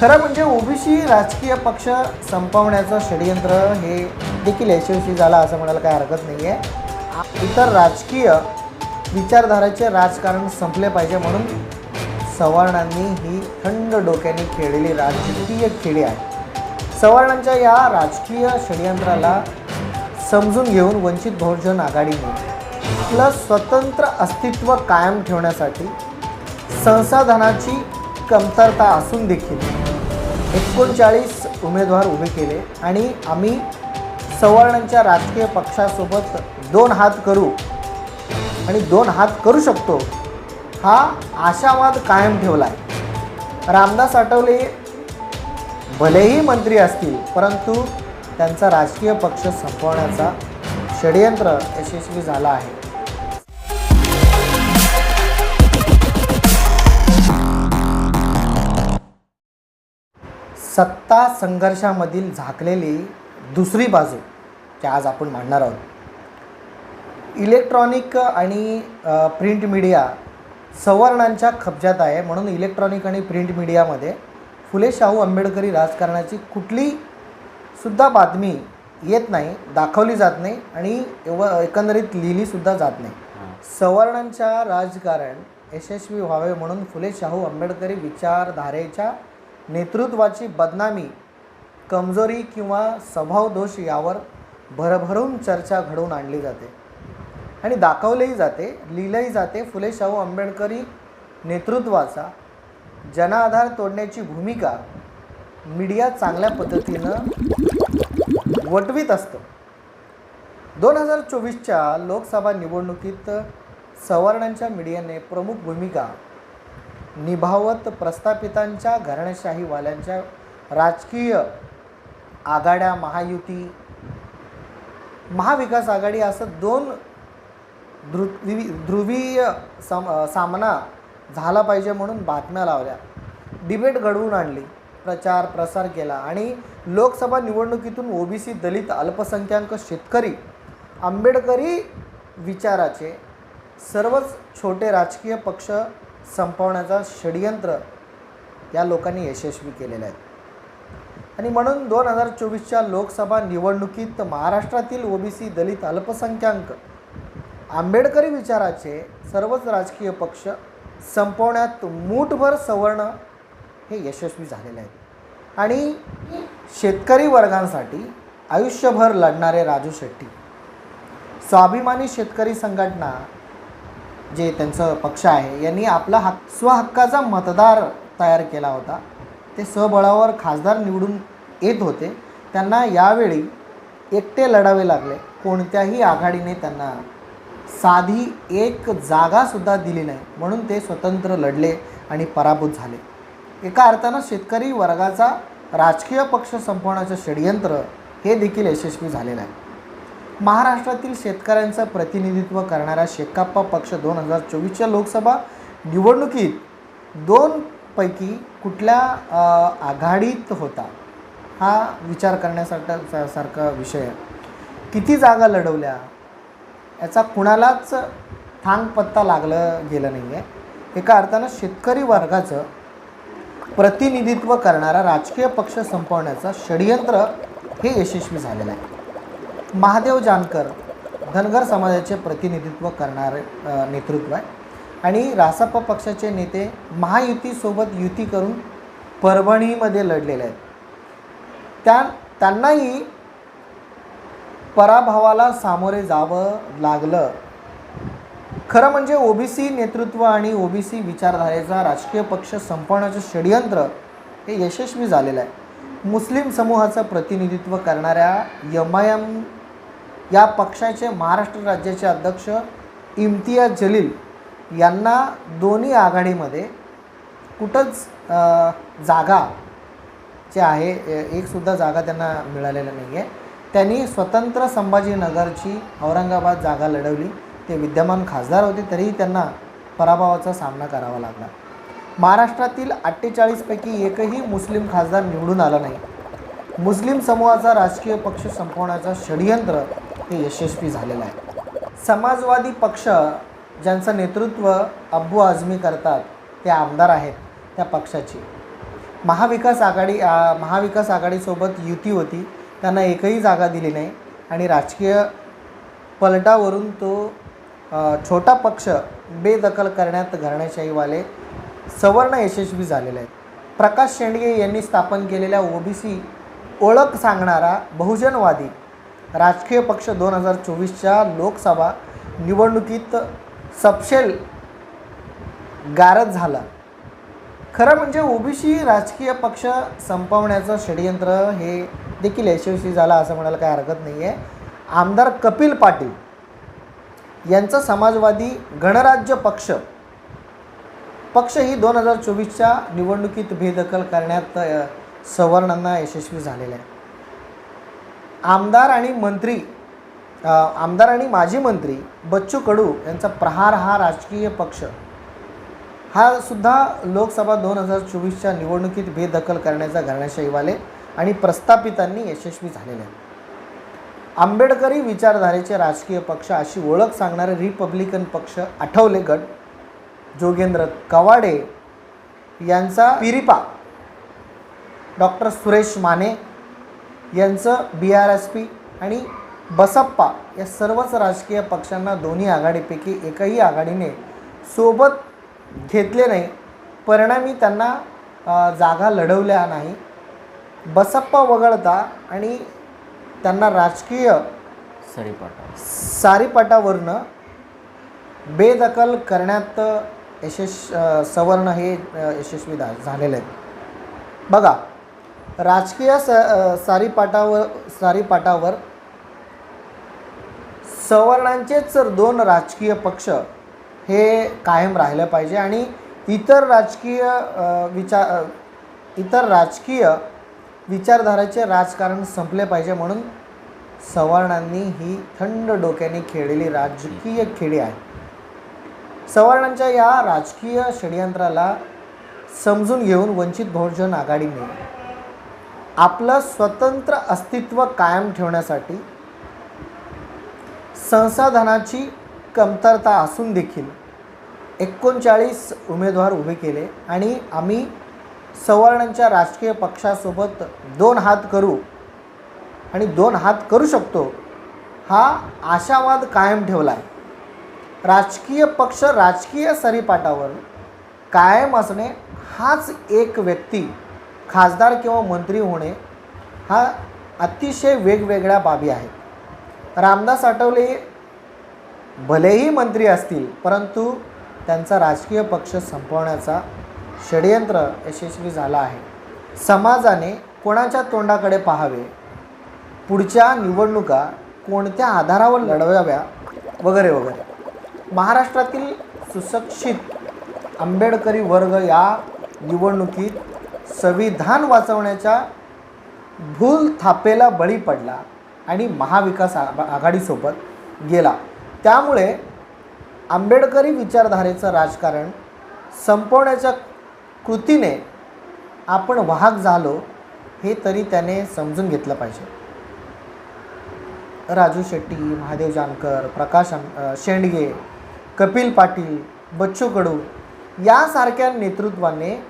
खरं म्हणजे ओबीसी राजकीय पक्ष संपवण्याचं षडयंत्र हे देखील यशस्वी झालं असं म्हणायला काही हरकत नाही आहे. इतर राजकीय विचारधाराचे राजकारण संपले पाहिजे म्हणून सवर्णांनी ही थंड डोक्याने खेळलेली राजकीय खेळी आहे. सवर्णांच्या या राजकीय षडयंत्राला समजून घेऊन वंचित बहुजन आघाडीने आपलं स्वतंत्र अस्तित्व कायम ठेवण्यासाठी संसाधनाची कमतरता असून देखील एकोणचाळीस उमेदवार उभे केले आणि आम्ही सवर्णांच्या राजकीय पक्षासोबत दोन हात करू आणि दोन हात करू शकतो हा आशावाद कायम ठेवला आहे रामदास आठवले भलेही मंत्री असतील परंतु त्यांचा राजकीय पक्ष संपवण्याचा षडयंत्र यशस्वी झाला आहे. सत्ता संघर्षामधील झाकलेली दुसरी बाजू जी आज आपण मांडणार आहोत. इलेक्ट्रॉनिक आणि प्रिंट मीडिया सवर्णांच्या कब्जात आहे. म्हणून इलेक्ट्रॉनिक आणि प्रिंट मीडियामध्ये फुले शाहू आंबेडकरी राजकारणाची कुठली सुद्धा बातमी येत नाही दाखवली जात नाही आणि एव एकंदरीत लिहिलीसुद्धा जात नाही. सवर्णांच्या राजकारण यशस्वी व्हावे म्हणून फुले शाहू आंबेडकरी विचारधारेच्या नेतृत्वाची बदनामी कमजोरी किंवा स्वभावदोष यावर भरभरून चर्चा घडवून आणली जाते. आणि दाखवलेही जाते लिहिलंही जाते फुले शाहू आंबेडकरी नेतृत्वाचा जनाधार तोडण्याची भूमिका मीडिया चांगल्या पद्धतीनं वटवीत असतो. दोन हजार चोवीसच्या लोकसभा निवडणुकीत सवर्णांच्या मीडियाने प्रमुख भूमिका निभावत प्रस्थापितांच्या घराणेशाहीवाल्यांच्या राजकीय आघाड्या महायुती महाविकास आघाडी असं दोन ध्रु ध्रुवीय सम सामना झाला पाहिजे म्हणून बातम्या लावल्या. डिबेट घडवून आणली प्रचार प्रसार केला आणि लोकसभा निवडणुकीतून ओबीसी दलित अल्पसंख्याक शेतकरी आंबेडकरी विचाराचे सर्वच छोटे राजकीय पक्ष संपवण्याचा षडयंत्र या लोकांनी यशस्वी केलेलं आहे. आणि म्हणून दोन हजार चोवीसच्या लोकसभा निवडणुकीत महाराष्ट्रातील ओबीसी दलित अल्पसंख्याक आंबेडकरी विचाराचे सर्वच राजकीय पक्ष संपवण्यात मूठभर सवर्ण हे यशस्वी झालेले आहेत. आणि शेतकरी वर्गांसाठी आयुष्यभर लढणारे राजू शेट्टी. स्वाभिमानी शेतकरी संघटना जे त्यांचं पक्ष आहे यांनी आपला हक्क स्वहक्काचा मतदार तयार केला होता. ते स्वबळावर खासदार निवडून येत होते. त्यांना यावेळी एकटे लढावे लागले. कोणत्याही आघाडीने त्यांना साधी एक जागासुद्धा दिली नाही म्हणून ते स्वतंत्र लढले आणि पराभूत झाले. एका अर्थानं शेतकरी वर्गाचा राजकीय पक्ष संपवण्याचं षडयंत्र हे देखील यशस्वी झालेलं आहे. महाराष्ट्रातील शेतकऱ्यांचं प्रतिनिधित्व करणारा शेकाप्पा पक्ष दोन हजार चोवीसच्या लोकसभा निवडणुकीत दोनपैकी कुठल्या आघाडीत होता? हा विचार करण्यासारखा सा- सारखा विषय किती जागा लढवल्या? याचा कुणालाच थांग पत्ता लागलं गेलं नाही आहे एका अर्थानं शेतकरी वर्गाचं प्रतिनिधित्व करणारा राजकीय पक्ष संपवण्याचं षडयंत्र हे यशस्वी झालेलं आहे. महादेव जानकर धनगर समाजाचे प्रतिनिधित्व करणारे नेतृत्व आहे. आणि रासप पक्षाचे नेते महायुतीसोबत युती करून परभणीमध्ये लढलेले आहेत. त्या त्यांनाही पराभवाला सामोरे जावं लागलं. खरं म्हणजे ओबीसी नेतृत्व आणि ओबीसी विचारधारेचा राजकीय पक्ष संपवण्याचं षडयंत्र हे यशस्वी झालेलं आहे. मुस्लिम समूहाचं प्रतिनिधित्व करणाऱ्या यम आय एम या पक्षाचे महाराष्ट्र राज्याचे अध्यक्ष इम्तियाज जलील यांना दोन्ही आघाडीमध्ये कुठंच जागा जे आहे एकसुद्धा जागा त्यांना मिळालेल्या नाही आहे त्यांनी स्वतंत्र संभाजीनगरची औरंगाबाद जागा लढवली. ते विद्यमान खासदार होते तरीही त्यांना पराभवाचा सामना करावा लागला. महाराष्ट्रातील अठ्ठेचाळीसपैकी एकही मुस्लिम खासदार निवडून आला नाही. मुस्लिम समूहाचा राजकीय पक्ष संपवण्याचा षडयंत्र हे यशस्वी झालेलं आहे. समाजवादी पक्ष ज्यांचं नेतृत्व अब्बू आझमी करतात ते आमदार आहेत त्या पक्षाची. महाविकास आघाडी महाविकास आघाडीसोबत युती होती त्यांना एकही जागा दिली नाही आणि राजकीय पलटावरून तो छोटा पक्ष बेदखल करण्यात घराणेशाहीवाले सवर्ण यशस्वी झालेले आहेत. प्रकाश शेंडगे यांनी स्थापन केलेल्या ओबीसी ओळख सांगणारा बहुजनवादी राजकीय पक्ष दोन हजार चोवीसच्या लोकसभा निवडणुकीत सपशेल गारद झाला. खरं म्हणजे ओबीसी राजकीय पक्ष संपवण्याचं षडयंत्र हे देखील यशस्वी झालं असं म्हणायला काही हरकत नाही आहे आमदार कपिल पाटील यांचा समाजवादी गणराज्य पक्ष पक्ष ही दोन हजार चोवीसच्या निवडणुकीत बेदखल करण्यात सवर्णांना यशस्वी झालेला आहे. आमदार आणि मंत्री आमदार आणि माजी मंत्री बच्चू कडू यांचा प्रहार हा राजकीय पक्ष. हा सुद्धा लोकसभा दोन हजार चोवीसच्या निवडणुकीत बेदखल करण्याचा घराण्याशाहीवाले आणि प्रस्थापितांनी यशस्वी झालेले आहे आंबेडकरी विचारधारेचे राजकीय पक्ष अशी ओळख सांगणारे रिपब्लिकन पक्ष आठवले गट जोगेंद्र कवाडे यांचा पिरिपा डॉक्टर सुरेश माने यांचं बी आर एस पी आणि बसप्पा या सर्वच राजकीय पक्षांना दोन्ही आघाडीपैकी एकही आघाडीने सोबत घेतले नाही. परिणामी त्यांना जागा लढवल्या नाही. बसप्पा वगळता आणि त्यांना राजकीय सरीपाटा. सारीपाटावरनं बेदखल करण्यात यशस् अ, सवर्ण हे यशस्वी झालेले आहेत. बघा राजकीय स सारीपाटावर सारीपाटावर सवर्णांचेच दोन राजकीय पक्ष हे कायम राहिलं पाहिजे आणि इतर राजकीय विचार इतर राजकीय विचारधाराचे राजकारण संपले पाहिजे म्हणून सवर्णांनी ही थंड डोक्याने खेळलेली राजकीय खेळी आहे. सवर्णांच्या या राजकीय षडयंत्राला समजून घेऊन वंचित बहुजन आघाडी आघाडीने आपलं स्वतंत्र अस्तित्व कायम ठेवण्यासाठी संसाधनाची कमतरता असून देखील एकोणचाळीस उमेदवार उभे केले आणि आम्ही सवर्णांच्या राजकीय पक्षासोबत दोन हात करू आणि दोन हात करू शकतो हा आशावाद कायम ठेवला आहे. राजकीय पक्ष राजकीय सरीपाटावर कायम असणे हाच एक व्यक्ती खासदार किंवा मंत्री होणे हा अतिशय वेगवेगळ्या बाबी आहेत. रामदास आठवले भलेही मंत्री असतील परंतु त्यांचा राजकीय पक्ष संपवण्याचा षडयंत्र यशस्वी झाला आहे. समाजाने कोणाच्या तोंडाकडे पाहावे पुढच्या निवडणुका कोणत्या आधारावर लढवाव्या वगैरे वगैरे. महाराष्ट्रातील सुशिक्षित आंबेडकरी वर्ग या निवडणुकीत संविधान वाचवण्याच्या भूल थापेला बळी पडला आणि महाविकास आ- आघाडीसोबत गेला. त्यामुळे आंबेडकरी विचारधारेचं राजकारण संपवण्याच्या कृतीने आपण वाहक झालो हे तरी त्याने समजून घेतलं पाहिजे. राजू शेट्टी महादेव जानकर प्रकाश शेंडगे कपिल पाटील बच्चू कडू यासारख्या नेतृत्वाने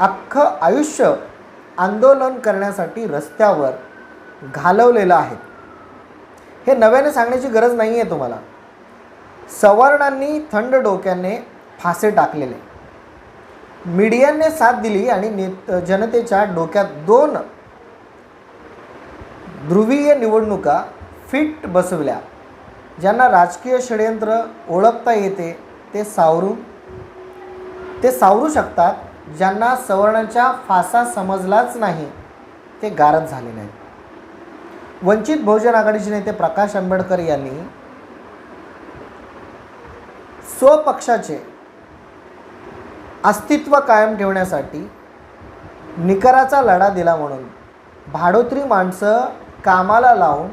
अख्खं आयुष्य आंदोलन करण्यासाठी रस्त्यावर घालवलेलं आहे. हे नव्याने सांगण्याची गरज नाही आहे तुम्हाला. सवर्णांनी थंड डोक्याने फासे टाकलेले. मीडियाने साथ दिली आणि नेत जनतेच्या डोक्यात दोन ध्रुवीय निवडणुका फिट बसवल्या. ज्यांना राजकीय षडयंत्र ओळखता येते ते सावरून ते सावरू शकतात ज्यांना सवर्णांच्या फासा समजलाच नाही ते गारद झाले नाहीत. वंचित बहुजन आघाडीचे नेते प्रकाश आंबेडकर यांनी स्वपक्षाचे अस्तित्व कायम ठेवण्यासाठी निकराचा लढा दिला म्हणून भाडोत्री माणसं कामाला लावून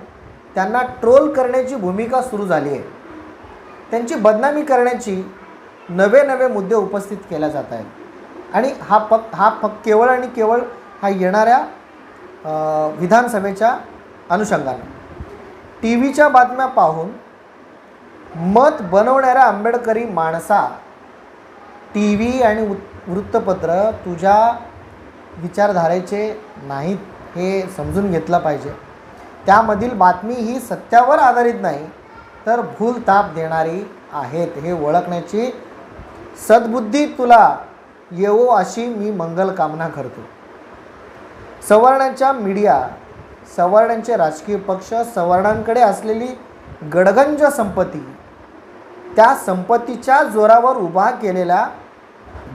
त्यांना ट्रोल करण्याची भूमिका सुरू झाली आहे. त्यांची बदनामी करण्याची नवे नवे मुद्दे उपस्थित केल्या जात आहेत. आणि हा पक हा फक्त केवळ आणि केवळ हा येणाऱ्या विधानसभेच्या अनुषंगाने. टी व्हीच्या बातम्या पाहून मत बनवणाऱ्या आंबेडकरी माणसा टी व्ही आणि वृत्तपत्र तुझ्या विचारधारेचे नाहीत हे समजून घेतलं पाहिजे. त्यामधील बातमी ही सत्यावर आधारित नाही तर भूल ताप देणारी आहेत हे ओळखण्याची सद्बुद्धी तुला येवो अशी मी मंगल कामना करतो. सवर्णांच्या मीडिया सवर्णांचे राजकीय पक्ष सवर्णांकडे असलेली गडगंज संपत्ती त्या संपत्तीच्या जोरावर उभा केलेल्या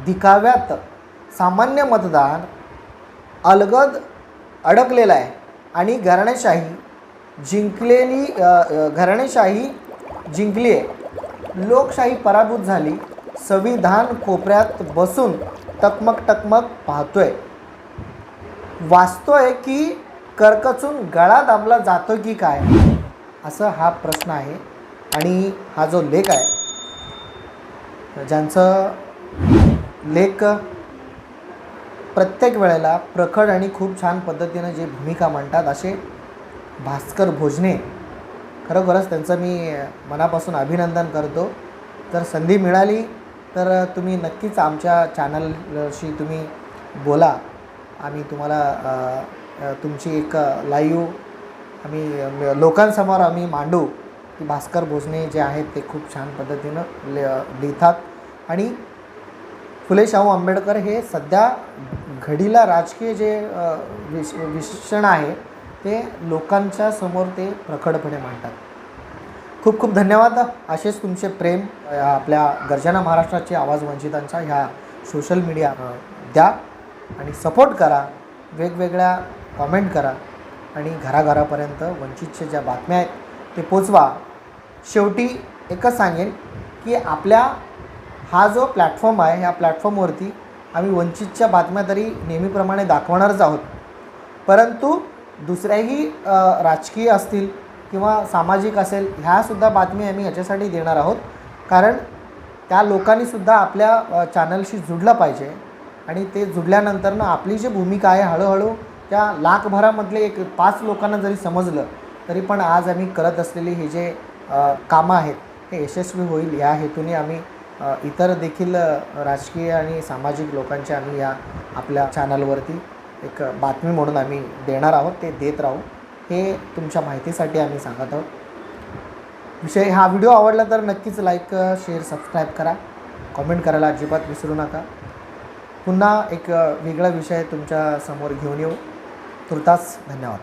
दिखाव्यात सामान्य मतदार अलगद अडकलेला आहे आणि घराणेशाही जिंकलेली घराणेशाही जिंकली आहे लोकशाही पराभूत झाली. संविधान कोपऱ्यात बसून टकमक टकमक पाहतोय. वाचतोय की कर्कचून गळा दाबला जातो की काय? असं हा प्रश्न आहे आणि हा जो लेख आहे ज्यांचं लेख प्रत्येक वेळेला प्रखड आणि खूप छान पद्धतीनं जे भूमिका मांडतात असे भास्कर भोजने खरोखरच त्यांचं मी मनापासून अभिनंदन करतो. जर संधी मिळाली तर तुम्ही नक्कीच आमच्या चॅनलशी तुम्ही बोला. आम्ही तुम्हाला तुमची एक लाईव्ह आम्ही लोकांसमोर आम्ही मांडू. की भास्कर भोजने जे आहेत ते खूप छान पद्धतीनं लिहितात. आणि फुले शाहू आंबेडकर हे सध्या घडीला राजकीय जे विश विशेषण आहे ते लोकांच्या समोर ते प्रखडपणे मांडतात. खूप खूप धन्यवाद. असेच तुमचे प्रेम आपल्या गर्जना महाराष्ट्राची आवाज वंचितांचा ह्या सोशल मीडिया द्या आणि सपोर्ट करा. वेगवेगळ्या कॉमेंट करा आणि घराघरापर्यंत वंचितच्या ज्या बातम्या आहेत ते पोचवा. शेवटी एकच सांगेन की आपल्या हा जो प्लॅटफॉर्म आहे ह्या प्लॅटफॉर्मवरती आम्ही वंचितच्या बातम्या तरी नेहमीप्रमाणे दाखवणारच आहोत. परंतु दुसऱ्याही राजकीय असतील किंवा सामाजिक असेल ह्यासुद्धा बातमी आम्ही याच्यासाठी देणार आहोत. कारण त्या लोकांनीसुद्धा आपल्या चॅनलशी जुडलं पाहिजे. आणि ते जुडल्यानंतरनं आपली जी भूमिका आहे हळूहळू त्या लाखभरामधले एक पाच लोकांना जरी समजलं तरी पण आज आम्ही करत असलेली हे जे कामं आहेत हे यशस्वी होईल. या हेतूने आम्ही इतर देखील राजकीय आणि सामाजिक लोकांच्या आम्ही या आपल्या चॅनलवरती एक बातमी म्हणून आम्ही देणार आहोत. ते देत राहू. हे तुमच्या माहितीसाठी आम्ही सांगत आहोत. विषय हा व्हिडिओ आवडला तर नक्कीच लाईक शेअर सबस्क्राईब करा. कॉमेंट करायला अजिबात विसरू नका. पुन्हा एक वेगळा विषय तुमच्यासमोर घेऊन येऊ. तुर्तास धन्यवाद.